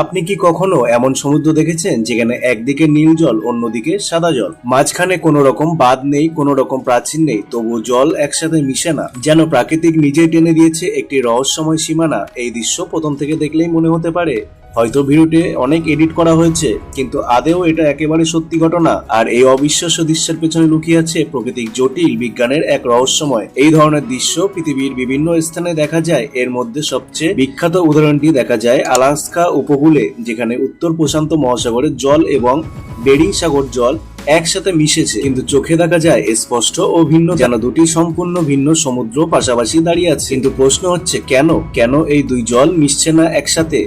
আপনি কি কখনো এমন সমুদ্র দেখেছেন যেখানে একদিকে নীল জল, অন্যদিকে সাদা জল? মাঝখানে কোনো রকম বাদ নেই, কোনো রকম প্রাচীন নেই তবু জল একসাথে মিশে না। যেন প্রাকৃতিক নিজেই টেনে দিয়েছে একটি রহস্যময় সীমানা, এই দৃশ্য প্রথম থেকে দেখলেই মনে হতে পারে। হয়তো ভিডিওতে অনেক এডিট করা হয়েছে, কিন্তু আদেও এটা একেবারে সত্যি ঘটনা। আর এই অবিশ্বাস্য দৃশ্যের পেছনে লুকিয়ে আছে প্রকৃতিক জটিল বিজ্ঞানের এক রহস্যময়। এই ধরনের দৃশ্য পৃথিবীর বিভিন্ন স্থানে দেখা যায়। এর মধ্যে সবচেয়ে বিখ্যাত উদাহরণটি দেখা যায় আলাস্কা উপকূলে, যেখানে উত্তর প্রশান্ত মহাসাগরের জল এবং বেরিং সাগর জল একসাথে মিশেছে। কিন্তু চোখে দেখা যায় স্পষ্ট ও ভিন্ন, যেন দুটি সম্পূর্ণ ভিন্ন সমুদ্র পাশাপাশি দাঁড়িয়ে আছে। কিন্তু প্রশ্ন হচ্ছে, কেন? কেন এই দুই জল মিশছে না একসাথে?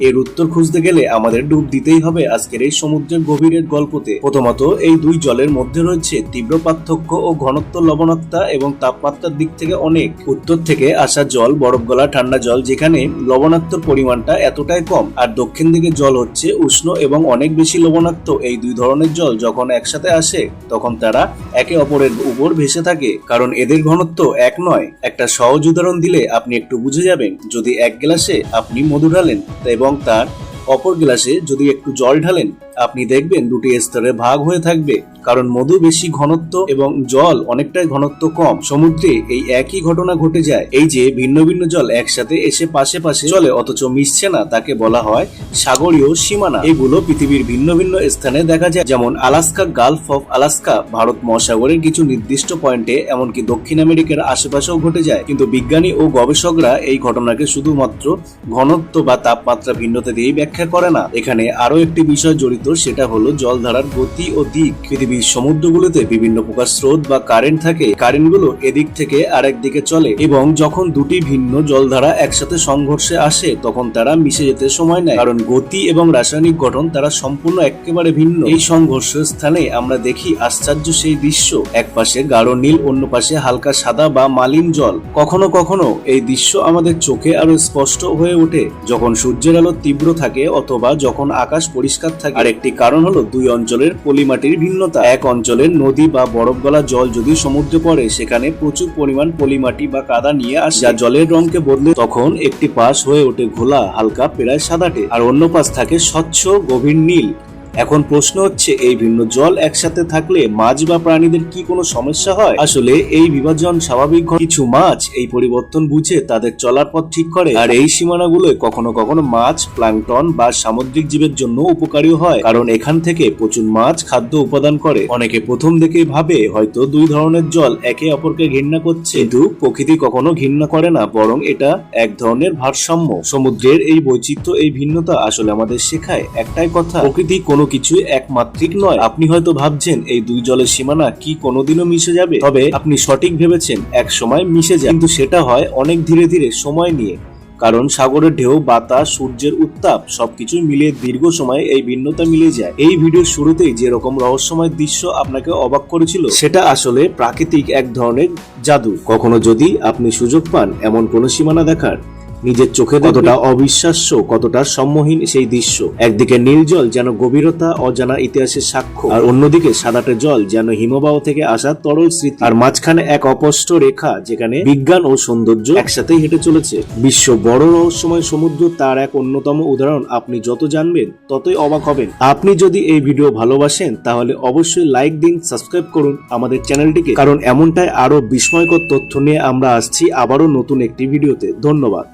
এর উত্তর খুঁজতে গেলে আমাদের ডুব দিতেই হবে আজকের এই সমুদ্রের গভীরের গল্পতে। প্রথমত, এই দুই জলের মধ্যে রয়েছে তীব্র পার্থক্য ও ঘনত্ব লবণাক্তা এবং তাপমাত্রার দিক থেকে অনেক। উত্তর থেকে আসা জল, বরফ গলা, ঠান্ডা জল, যেখানে লবণাক্তর পরিমাণটা এতটাই কম। আর দক্ষিণ দিকে জল হচ্ছে উষ্ণ এবং অনেক বেশি লবণাক্ত। এই দুই ধরনের জল যখন একসাথে আসে, তখন তারা একে অপরের উপর ভেসে থাকে। কারণ এদের ঘনত্ব এক নয়। একটা সহজ উদাহরণ দিলে আপনি একটু বুঝে যাবেন। যদি এক গ্লাসে আপনি মধু ঢালেন এবং তার অপর গ্লাসে যদি একটু জল ঢালেন আপনি দেখবেন দুটি স্তরে ভাগ হয়ে থাকবে, কারণ মধু বেশি ঘনত্ব এবং জল অনেকটাই ঘনত্ব কম। সমুদ্রে এই একই ঘটনা ঘটে যায়। এই যে ভিন্ন ভিন্ন জল একসাথে এসে পাশে পাশে চলে, অথচ মিশছে না, তাকে বলা হয় সাগরীয় সীমানা। এগুলো পৃথিবীর ভিন্ন ভিন্ন স্থানে দেখা যায়, যেমন Alaska gulf of Alaska. Bharat মহাসাগরের কিছু নির্দিষ্ট পয়েন্টে, এমনকি দক্ষিণ আমেরিকার আশেপাশেও ঘটে যায়। কিন্তু বিজ্ঞানী ও গবেষকরা এই ঘটনাকে শুধুমাত্র ঘনত্ব বা তাপমাত্রা ভিন্নতা দিয়েই ব্যাখ্যা করে না। এখানে আরও একটি বিষয় জড়িত সেটা হলো জলধারার গতি ও দিক। পৃথিবীর সমুদ্রগুলোতে বিভিন্ন প্রকার স্রোত বা কারেন্ট থাকে। কারেন্টগুলো এদিক থেকে আরেক দিকে চলে এবং যখন দুটি ভিন্ন জলধারা একসাথে সংঘর্ষে আসে, তখন তারা মিশে যেতে সময় নেয়। কারণ গতি এবং রাসায়নিক গঠন তারা সম্পূর্ণ একেবারে ভিন্ন। এই সংঘর্ষ স্থানে আমরা দেখি আশ্চর্য সেই দৃশ্য। এক পাশে গাঢ় নীল, অন্য পাশে হালকা সাদা বা মালিন জল। কখনো কখনো এই দৃশ্য আমাদের চোখে আরও স্পষ্ট হয়ে ওঠে। যখন সূর্যের আলো তীব্র থাকে অথবা যখন আকাশ পরিষ্কার থাকে আরেকটি কারণ হলো দুই অঞ্চলের পলিমাটির ভিন্নতা। এক অঞ্চলের নদী বা বরফ গলা জল যদি সমুদ্রে পড়ে, সেখানে প্রচুর পরিমাণ পলিমাটি বা কাদা নিয়ে আসে। যা জলের রঙকে বদলে তখন একটি পাশ হয়ে ওঠে ঘোলা, হালকা, প্রায় সাদাটে। আর অন্য পাশ থাকে স্বচ্ছ, গভীর নীল। এখন প্রশ্ন হচ্ছে, এই ভিন্ন জল একসাথে থাকলে মাছ বা প্রাণীদের কি কোনো সমস্যা হয়? আসলে এই বিভাজন স্বাভাবিক কিছু মাছ এই পরিবর্তন বুঝে তাদের চলার পথ ঠিক করে। আর এই সীমানাগুলো কখনো কখনো মাছ প্লাঙ্কটন বা সামুদ্রিক জীবের জন্য উপকারী হয়। কারণ এখান থেকে প্রচুর মাছ খাদ্য উপাদান করে। অনেকে প্রথম দেখেই ভাবে, হয়তো দুই ধরনের জল একে অপরকে ঘৃণা করছে। কিন্তু প্রকৃতি কখনো ঘৃণা করে না, বরং এটা এক ধরনের ভারসাম্য। সমুদ্রের এই বৈচিত্র্য, এই ভিন্নতা আসলে আমাদের শেখায় একটাই কথা, প্রকৃতি কোনো কিছু একমাত্রিক নয়। আপনি হয়তো ভাবছেন, এই দুই জলের সীমানা কি কোনোদিনও মিশে যাবে? তবে আপনি সঠিক ভেবেছেন, এক সময় মিশে যায়। কিন্তু সেটা হয় অনেক ধীরে ধীরে সময় নিয়ে। কারণ সাগরের ঢেউ, বাতাস, সূর্যের উত্তাপ, সবকিছু মিলিয়ে দীর্ঘ সময়ে এই ভিন্নতা মিলে যায়। এই ভিডিওর শুরুতেই যে রকম রহস্যময় দৃশ্য আপনাকে অবাক করেছিল, সেটা আসলে প্রাকৃতিক এক ধরনের জাদু। কখনো যদি আপনি সুযোগ পান, এমন কোনো সীমানা দেখার নিজের চোখে কতটা অবিশ্বাস্য, কতটা সম্মহীন সেই দৃশ্য। একদিকে নীল জল যেন গভীরতা, অজানা ইতিহাসের সাক্ষ্য। আর অন্যদিকে সাদাটে জল যেন হিমবাহ থেকে আসা তরল স্মৃতি। আর মাঝখানে এক অপষ্ট রেখা যেখানে বিজ্ঞান ও সৌন্দর্য একসাথেই হেঁটে চলেছে। বিশ্ব বড় রহস্যময় সমুদ্র তার এক অন্যতম উদাহরণ। আপনি যত জানবেন, ততই অবাক হবেন। আপনি যদি এই ভিডিও ভালোবাসেন, তাহলে অবশ্যই লাইক দিন, সাবস্ক্রাইব করুন আমাদের চ্যানেলটিকে। কারণ এমনটাই আরও বিস্ময়কর তথ্য নিয়ে আমরা আসছি আবারও নতুন একটি ভিডিওতে। ধন্যবাদ।